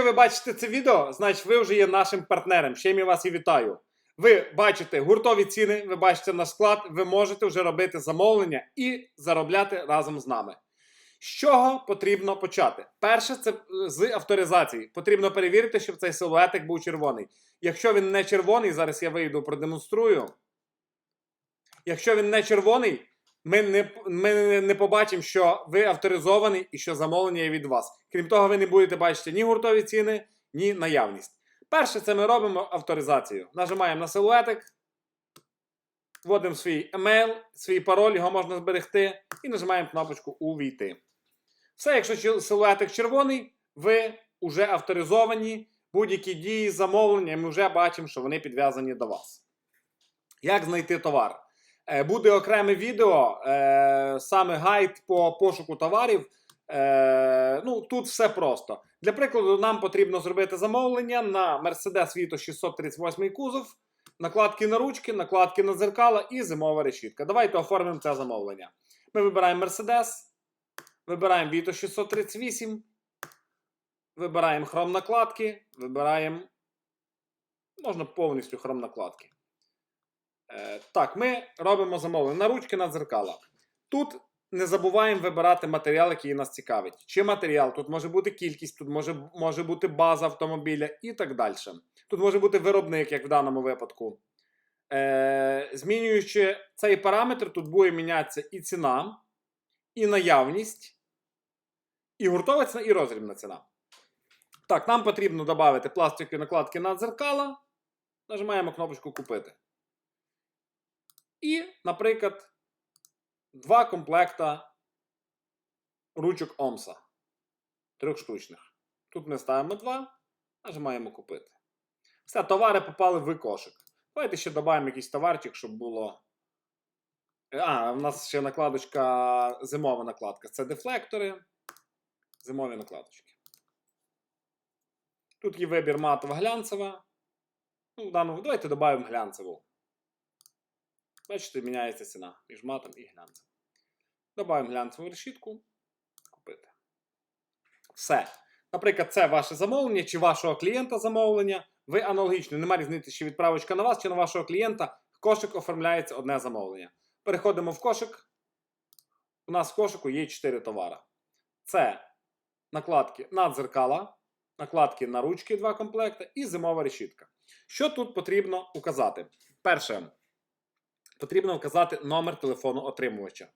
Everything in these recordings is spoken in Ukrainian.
Якщо ви бачите це відео, значить ви вже є нашим партнером. Ще я вас і вітаю. Ви бачите гуртові ціни, ви бачите наш склад, ви можете вже робити замовлення і заробляти разом з нами. З чого потрібно почати? Перше, це е, з авторизації. Потрібно перевірити, щоб цей силуетик був червоний. Якщо він не червоний, зараз я вийду, продемонструю. Якщо він не червоний, ми не, ми не побачимо, що ви авторизований і що замовлення є від вас. Крім того, ви не будете бачити ні гуртові ціни, ні наявність. Перше, це ми робимо авторизацію. Нажимаємо на силуетик, вводимо свій емейл, свій пароль, його можна зберегти, і нажимаємо кнопочку Увійти. Все, якщо силуетик червоний, ви вже авторизовані, будь-які дії, замовлення, ми вже бачимо, що вони підв'язані до вас. Як знайти товар? Е, Буде окреме відео, е, саме гайд по пошуку товарів. Е, ну, тут все просто. Для прикладу, нам потрібно зробити замовлення на Mercedes Vito 638 кузов, накладки на ручки, накладки на дзеркала і зимова решітка. Давайте оформимо це замовлення. Ми вибираємо Mercedes, вибираємо Vito 638, вибираємо хром накладки, вибираємо. Можна повністю хром накладки. Е, так, ми робимо замовлення на ручки на дзеркала. Тут не забуваємо вибирати матеріал, який нас цікавить. Чи матеріал, тут може бути кількість, тут може, може бути база автомобіля і так далі. Тут може бути виробник, як в даному випадку. Е, змінюючи цей параметр, тут буде мінятися і ціна, і наявність, і гуртова ціна, і розрібна ціна. Так, нам потрібно додати пластикові накладки на дзеркала. Нажимаємо кнопочку Купити. І, наприклад, два комплекта ручок Омса. Трьохштучних. Тут ми ставимо два, нажимаємо купити. Все, товари попали в кошик. Давайте ще додаємо якийсь товарчик, щоб було. А, в нас ще накладочка, зимова накладка. Це дефлектори. Зимові накладочки. Тут є вибір матова глянцева. Ну, в даному, давайте додаємо глянцеву. Бачите, міняється ціна між матом і глянцем. Добавимо глянцеву решітку. Купити. Все. Наприклад, це ваше замовлення чи вашого клієнта замовлення. Ви аналогічно, немає різниці, чи відправочка на вас, чи на вашого клієнта. Кошик оформляється одне замовлення. Переходимо в кошик. У нас в кошику є 4 товари. Це накладки на дзеркала, накладки на ручки, два комплекти, і зимова решітка. Що тут потрібно указати? Перше потрібно вказати номер телефону отримувача.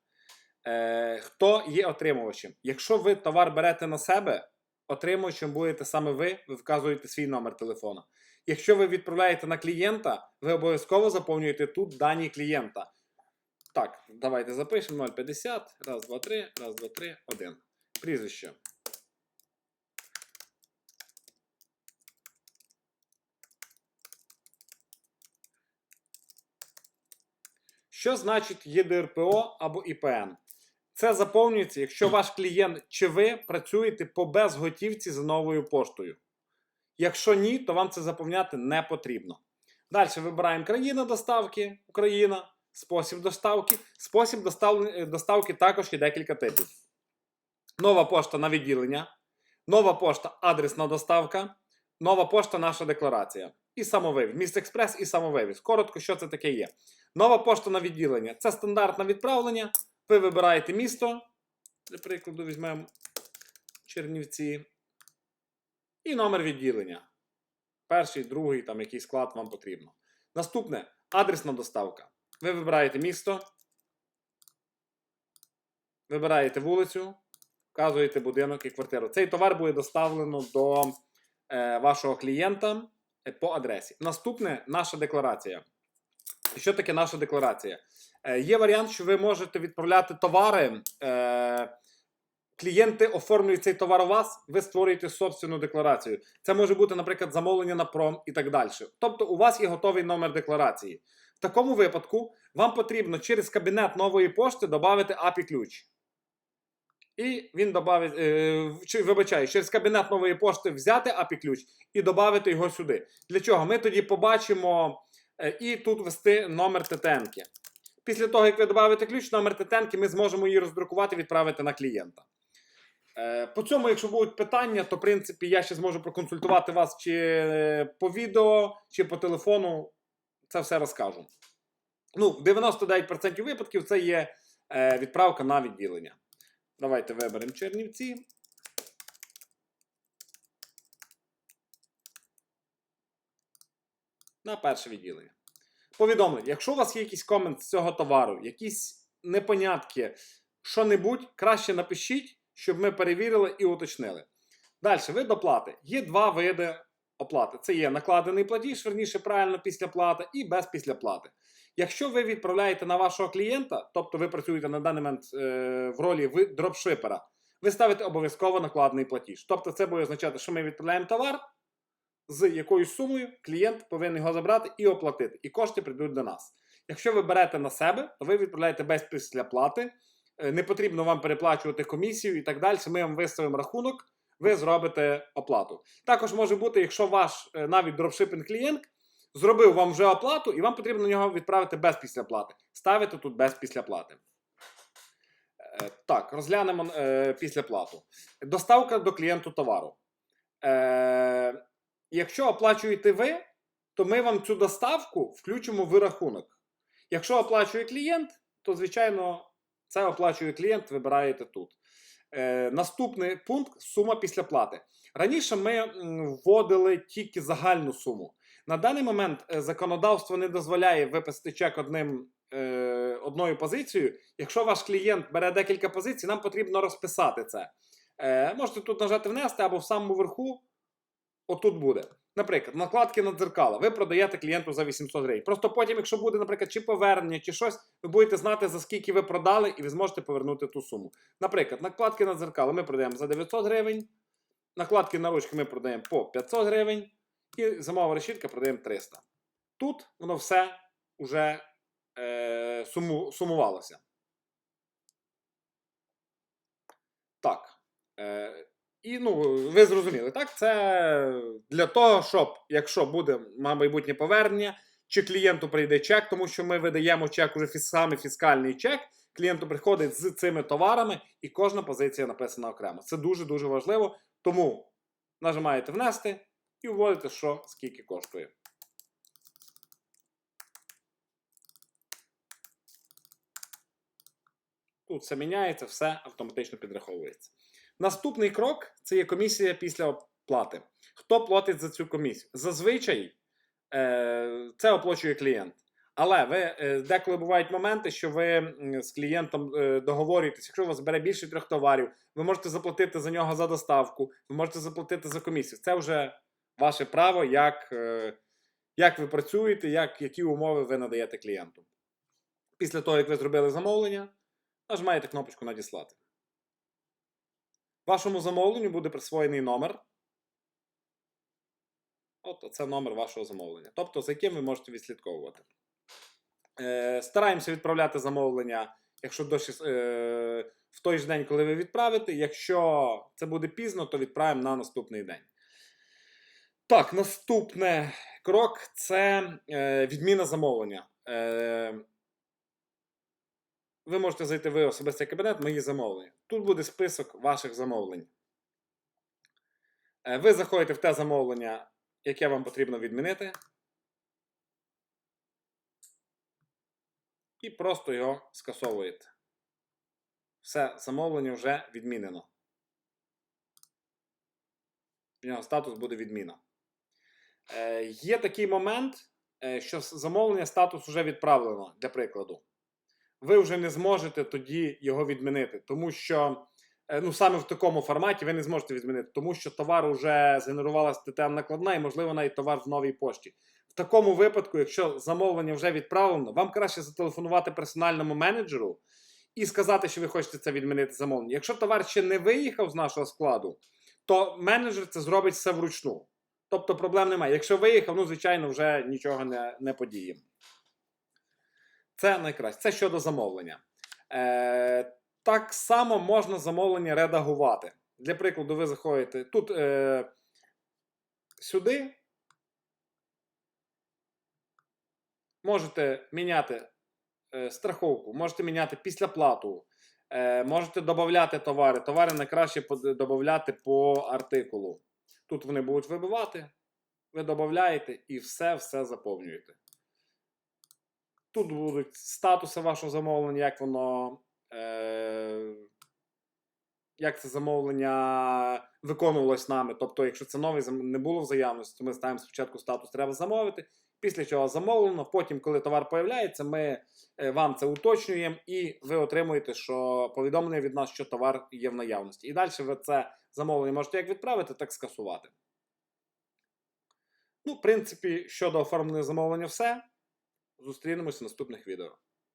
Е, хто є отримувачем? Якщо ви товар берете на себе, отримувачем будете саме ви, ви вказуєте свій номер телефона. Якщо ви відправляєте на клієнта, ви обов'язково заповнюєте тут дані клієнта. Так, давайте запишемо 050, раз, два, три, раз, два, три, один. Прізвище. Що значить ЄДРПО або ІПН? Це заповнюється, якщо ваш клієнт чи ви працюєте по безготівці за новою поштою. Якщо ні, то вам це заповняти не потрібно. Далі вибираємо країна доставки, Україна, спосіб доставки. Спосіб достав- доставки також є декілька типів. Нова пошта на відділення, нова пошта адресна доставка, нова пошта наша декларація. І самовивіз. Міст експрес і самовивіз. Коротко, що це таке є. Нова пошта на відділення це стандартне відправлення. Ви вибираєте місто. Для прикладу, візьмемо Чернівці. І номер відділення. Перший, другий, там який склад вам потрібно. Наступне адресна доставка. Ви вибираєте місто. Вибираєте вулицю, вказуєте будинок і квартиру. Цей товар буде доставлено до е, вашого клієнта е, по адресі. Наступне наша декларація. Що таке наша декларація? Е, є варіант, що ви можете відправляти товари. Е, клієнти оформлюють цей товар у вас, ви створюєте собственну декларацію. Це може бути, наприклад, замовлення на пром і так далі. Тобто, у вас є готовий номер декларації. В такому випадку вам потрібно через кабінет нової пошти додати API ключ. І він добавить, е, вибачаю, через кабінет нової пошти взяти API ключ і додати його сюди. Для чого? Ми тоді побачимо і тут ввести номер ТТНки. Після того, як ви додаєте ключ, номер ТТНки, ми зможемо її роздрукувати і відправити на клієнта. Е, По цьому, якщо будуть питання, то в принципі я ще зможу проконсультувати вас чи е, по відео, чи по телефону. Це все розкажу. Ну, в 99% випадків це є е, відправка на відділення. Давайте виберемо Чернівці. На перше відділення. Повідомлення. Якщо у вас є якийсь комент з цього товару, якісь непонятки, що-небудь, краще напишіть, щоб ми перевірили і уточнили. Далі, вид оплати. Є два види оплати. Це є накладений платіж, верніше правильно після плати, і без після плати. Якщо ви відправляєте на вашого клієнта, тобто ви працюєте на даний момент е, в ролі ви- дропшипера, ви ставите обов'язково накладений платіж. Тобто це буде означати, що ми відправляємо товар з якоюсь сумою, клієнт повинен його забрати і оплатити. І кошти прийдуть до нас. Якщо ви берете на себе, то ви відправляєте без після плати. Е, Не потрібно вам переплачувати комісію і так далі. Ми вам виставимо рахунок, ви зробите оплату. Також може бути, якщо ваш е, навіть дропшипінг клієнт зробив вам вже оплату, і вам потрібно на відправити без післяплати. Ставите тут без післяплати. Е, Так, розглянемо е, післяплату. Доставка до клієнту товару. Якщо оплачуєте ви, то ми вам цю доставку включимо в рахунок. Якщо оплачує клієнт, то, звичайно, це оплачує клієнт, вибираєте тут. Е, наступний пункт сума післяплати. Раніше ми вводили тільки загальну суму. На даний момент е, законодавство не дозволяє виписати чек одним, е, одною позицією. Якщо ваш клієнт бере декілька позицій, нам потрібно розписати це. Е, можете тут нажати внести або в самому верху. Отут буде. Наприклад, накладки на дзеркала. Ви продаєте клієнту за 800 гривень. Просто потім, якщо буде, наприклад, чи повернення, чи щось, ви будете знати, за скільки ви продали, і ви зможете повернути ту суму. Наприклад, накладки на дзеркала ми продаємо за 900 гривень, накладки на ручки ми продаємо по 500 гривень, і зимова решітка продаємо 300. Тут воно все вже е, суму, сумувалося. Так. Е, і ну, ви зрозуміли, так? Це для того, щоб, якщо буде майбутнє повернення, чи клієнту прийде чек, тому що ми видаємо чек уже саме фіскальний чек. Клієнту приходить з цими товарами, і кожна позиція написана окремо. Це дуже-дуже важливо. Тому нажимаєте внести і вводите, що скільки коштує. Тут все міняється, все автоматично підраховується. Наступний крок це є комісія після оплати. Хто платить за цю комісію? Зазвичай е, це оплачує клієнт. Але ви е, деколи бувають моменти, що ви з клієнтом е, договорюєтесь, якщо у вас бере більше трьох товарів, ви можете заплатити за нього за доставку, ви можете заплатити за комісію. Це вже ваше право, як, як ви працюєте, як, які умови ви надаєте клієнту. Після того, як ви зробили замовлення, нажимаєте кнопочку Надіслати. Вашому замовленню буде присвоєний номер. От це номер вашого замовлення. Тобто, за яким ви можете відслідковувати. Е, стараємося відправляти замовлення, якщо до, е, в той же день, коли ви відправите. Якщо це буде пізно, то відправимо на наступний день. Так, наступний крок це е, відміна замовлення. Е, ви можете зайти в особистий кабінет, мої замовлення. Тут буде список ваших замовлень. Е, Ви заходите в те замовлення, яке вам потрібно відмінити. І просто його скасовуєте. Все, замовлення вже відмінено. У нього статус буде відміна. Е, є такий момент, е, що замовлення статус вже відправлено, для прикладу. Ви вже не зможете тоді його відмінити, тому що е, ну, саме в такому форматі ви не зможете відмінити, тому що товар вже згенерувалася ТТМ накладна і, можливо, навіть товар в новій пошті. В такому випадку, якщо замовлення вже відправлено, вам краще зателефонувати персональному менеджеру і сказати, що ви хочете це відмінити замовлення. Якщо товар ще не виїхав з нашого складу, то менеджер це зробить все вручну. Тобто проблем немає. Якщо виїхав, ну, звичайно, вже нічого не, не подіємо. Це найкраще. Це щодо замовлення. Е, так само можна замовлення редагувати. Для прикладу, ви заходите тут е, сюди. Можете міняти е, страховку, можете міняти післяплату, Е, можете додати товари. Товари найкраще додати по артикулу. Тут вони будуть вибивати. Ви додаєте і все-все заповнюєте. Тут будуть статуси вашого замовлення, як воно. Е, як це замовлення виконувалось нами. Тобто, якщо це новий не було в заявності, то ми ставимо спочатку статус треба замовити, після чого замовлено. Потім, коли товар появляється, ми е, вам це уточнюємо, і ви отримуєте що повідомлення від нас, що товар є в наявності. І далі ви це замовлення можете як відправити, так скасувати. Ну, в принципі, щодо оформлення замовлення, все. Зустрінемося в наступних відео.